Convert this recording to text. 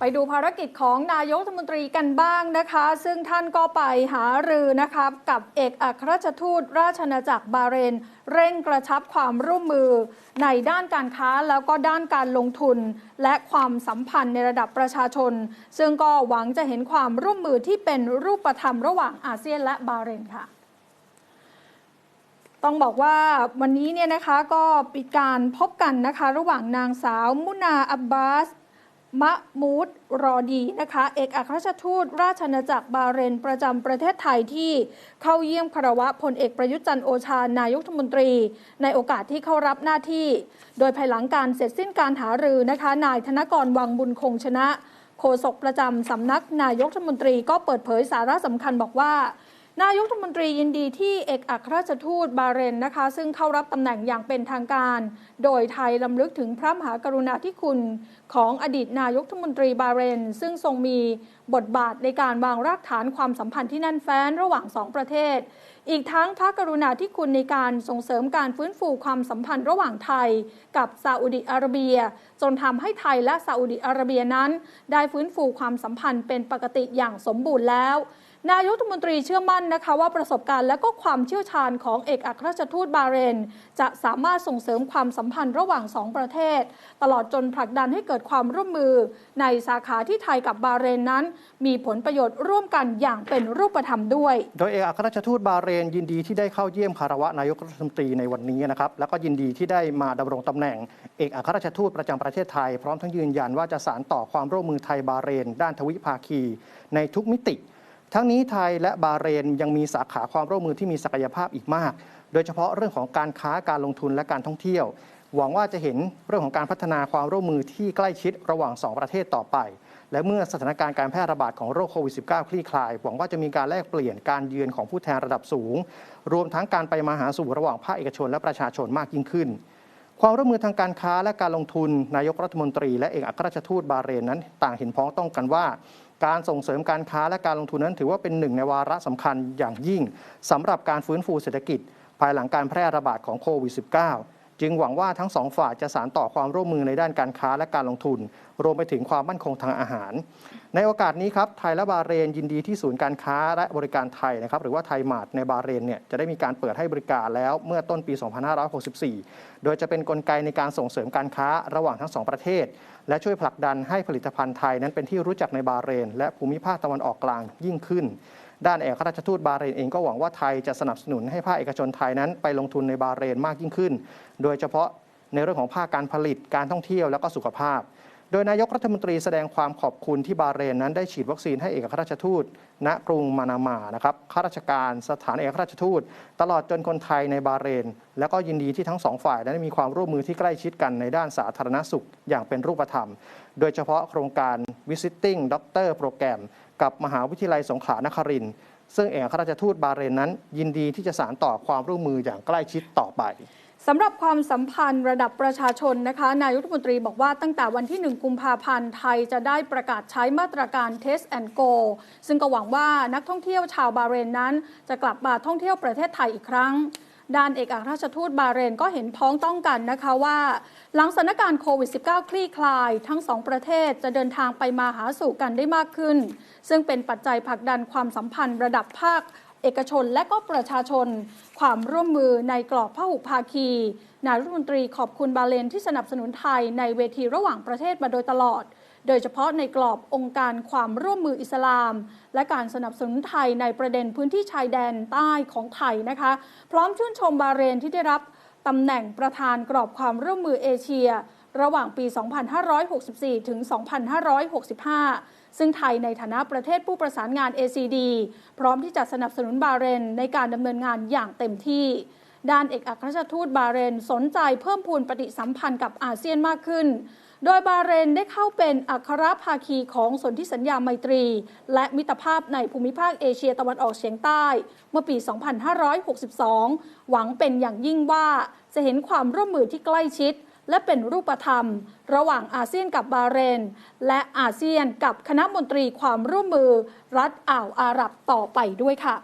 ไปดูภารกิจของนายกรัฐมนตรีกันบ้างนะคะ ซึ่งท่านก็ไปหารือนะคะกับเอกอัครราชทูตราชอาณาจักรบาเรน เร่งกระชับความร่วมมือ ในด้านการค้าแล้วก็ด้านการลงทุน และความสัมพันธ์ในระดับประชาชน ซึ่งก็หวังจะเห็นความร่วมมือที่เป็นรูปธรรมระหว่างอาเซียนและบาเรนค่ะต้องบอกว่าวันนี้เนี่ยนะคะก็ปิดการพบกันนะคะ ระหว่างนางสาวมุนาอับบาส มะมูดรอดีนะคะ เอกอัครราชทูต ราชอาณาจักรบาเรนประจำประเทศไทยที่เข้าเยี่ยมคารวะพลเอกประยุทธ์จันโอชานายกรัฐมนตรี ในโอกาสที่เข้ารับหน้าที่ โดยภายหลังการเสร็จสิ้นการหารือนะคะ นายธนกรวังบุญคงชนะ โฆษกประจำสำนักนายกรัฐมนตรีก็เปิดเผยสาระสำคัญบอกว่า นายกรัฐมนตรียินดีที่เอกอัครราชทูตบาเรนนะคะ ซึ่งเข้ารับตำแหน่งอย่างเป็นทางการ โดยไทยลำลึกถึงพระมหากรุณาธิคุณของอดีตนายกรัฐมนตรีบาเรน ซึ่งทรงมีบทบาทในการวางรากฐานความสัมพันธ์ที่แน่นแฟ้นระหว่างสองประเทศ อีกทั้งพระกรุณาธิคุณในการส่งเสริมการฟื้นฟูความสัมพันธ์ระหว่างไทย กับซาอุดิอาระเบีย จนทำให้ไทยและซาอุดิอาระเบียนั้น ได้ฟื้นฟูความสัมพันธ์เป็นปกติอย่างสมบูรณ์แล้ว นายกรัฐมนตรีเชื่อมั่นนะคะว่าประสบการณ์และก็ความเชี่ยวชาญของเอกอัครราชทูตบาเรน จะสามารถส่งเสริมความสัมพันธ์ระหว่างสองประเทศ ตลอดจนผลักดันให้เกิดความร่วมมือ ในสาขาที่ไทยกับบาเรนนั้น มีผลประโยชน์ร่วมกันอย่างเป็นรูปธรรมด้วย โดยเอกอัครราชทูตบาเรนยินดีที่ได้เข้าเยี่ยมคารวะนายกรัฐมนตรีในวันนี้นะครับแล้วก็ยินดีที่ได้มาดำรงตำแหน่ง เอกอัครราชทูตประจำประเทศไทยพร้อมทั้งยืนยันว่าจะสานต่อความร่วมมือไทยบาเรน ด้านทวิภาคี ในทุกมิติ ทั้งนี้ไทยและบาเรนยังมีสาขาความร่วมมือที่มีศักยภาพอีกมาก โดยเฉพาะเรื่องของการค้าการลงทุนและการท่องเที่ยว หวังว่าจะเห็นเรื่องของการพัฒนาความร่วมมือที่ใกล้ชิดระหว่าง 2 ประเทศต่อไป และเมื่อสถานการณ์การแพร่ระบาดของโรคโควิด -19 คลี่คลาย หวังว่าจะมีการแลกเปลี่ยนการเยือนของผู้แทนระดับสูง รวมทั้งการไปมาหาสู่ระหว่างภาคเอกชนและประชาชนมากยิ่งขึ้นความร่วมมือทางการค้าและการลงทุน นายกรัฐมนตรีและเอกอัครราชทูตบาเรนนั้น ต่างเห็นพ้องต้องกันว่า การส่งเสริมการค้าและการลงทุนนั้น ถือว่าเป็นหนึ่งในวาระสำคัญอย่างยิ่งสำหรับการฟื้นฟูเศรษฐกิจ ภายหลังการแพร่ระบาดของโควิด -19 จึงหวังว่าทั้งสองฝ่ายจะสานต่อความร่วมมือในด้านการค้าและการลงทุน รวมไปถึงความมั่นคงทางอาหาร ในโอกาสนี้ครับไทยและบาเรนยินดีที่ศูนย์การค้าและบริการไทยนะครับหรือว่าไทยมาร์ทในบาเรนเนี่ยจะได้มีการเปิดให้บริการแล้วเมื่อต้นปี 2564 โดยจะเป็นนกลไกในการส่งเสริมการค้าระหว่างทั้งสองประเทศ และช่วยผลักดันให้ผลิตภัณฑ์ไทยนั้นเป็นที่รู้จักในบาเรน และภูมิภาคตะวันออกกลางยิ่งขึ้น ด้านเอกราชทูตบาเรนเองก็หวังว่าไทยจะสนับสนุนให้ภาคเอกชนไทยนั้นไปลงทุนในบาเรนมากยิ่งขึ้น โดยเฉพาะในเรื่องของภาคการผลิตการท่องเที่ยวและก็สุขภาพ โดยนายกรัฐมนตรีแสดงความขอบคุณที่บาเรนนั้นได้ฉีดวัคซีนให้เอกอัครราชทูต ณกรุงมานามานะครับข้าราชการสถานเอกอัครราชทูต ตลอดจนคนไทยในบาเรน และก็ยินดีที่ทั้งสองฝ่ายนั้นมีความร่วมมือที่ใกล้ชิดกันในด้านสาธารณสุขอย่างเป็นรูปธรรม โดยเฉพาะโครงการ Visiting Doctor โปรแกรมกับมหาวิทยาลัยสงขลานครินทร์ซึ่งเอกอัครราชทูตบาเรนนั้น ยินดีที่จะสานต่อความร่วมมืออย่างใกล้ชิดต่อไป สำหรับความสัมพันธ์ระดับประชาชนนะคะนายรัฐมนตรีบอกว่าตั้งแต่วันที่ 1 กุมภาพันธ์ไทยจะได้ประกาศใช้มาตรการ Test and Go ซึ่งก็หวังว่านักท่องเที่ยวชาวบาเรนนั้น จะกลับมาท่องเที่ยวประเทศไทยอีกครั้งด้านเอกอัครราชทูตบาเรนก็เห็นพ้องต้องกันนะคะว่า หลังสถานการณ์โควิด -19 คลี่คลาย ทั้งสองประเทศจะเดินทางไปมาหาสู่กันได้มากขึ้น ซึ่งเป็นปัจจัยผลักดันความสัมพันธ์ระดับภาค เอกชนและก็ประชาชน ความร่วมมือในกรอบพหุภาคี นายรัฐมนตรีขอบคุณบาเลนที่สนับสนุนไทยในเวทีระหว่างประเทศมาโดยตลอด โดยเฉพาะในกรอบองค์การความร่วมมืออิสลาม และการสนับสนุนไทยในประเด็นพื้นที่ชายแดนใต้ของไทยนะคะ พร้อมชื่นชมบาเรนที่ได้รับตำแหน่งประธานกรอบความร่วมมือเอเชีย ระหว่างปี 2564 ถึง 2565 ซึ่งไทยในฐานะประเทศผู้ประสานงาน ACD พร้อมที่จะสนับสนุนบาเรนในการดำเนินงานอย่างเต็มที่ ด้านเอกอัครราชทูตบาเรนสนใจเพิ่มพูนปฏิสัมพันธ์กับอาเซียนมากขึ้น โดยบาเรนได้เข้าเป็นอัครภาคีของสนธิสัญญาไมตรี และมิตรภาพในภูมิภาคเอเชียตะวันออกเฉียงใต้ เมื่อปี 2562 หวังเป็นอย่างยิ่งว่าจะเห็นความร่วมมือที่ใกล้ชิด และเป็นรูปธรรม ระหว่างอาเซียนกับบาเรน และอาเซียนกับคณะมนตรีความร่วมมือรัฐอ่าวอาหรับต่อไปด้วยค่ะ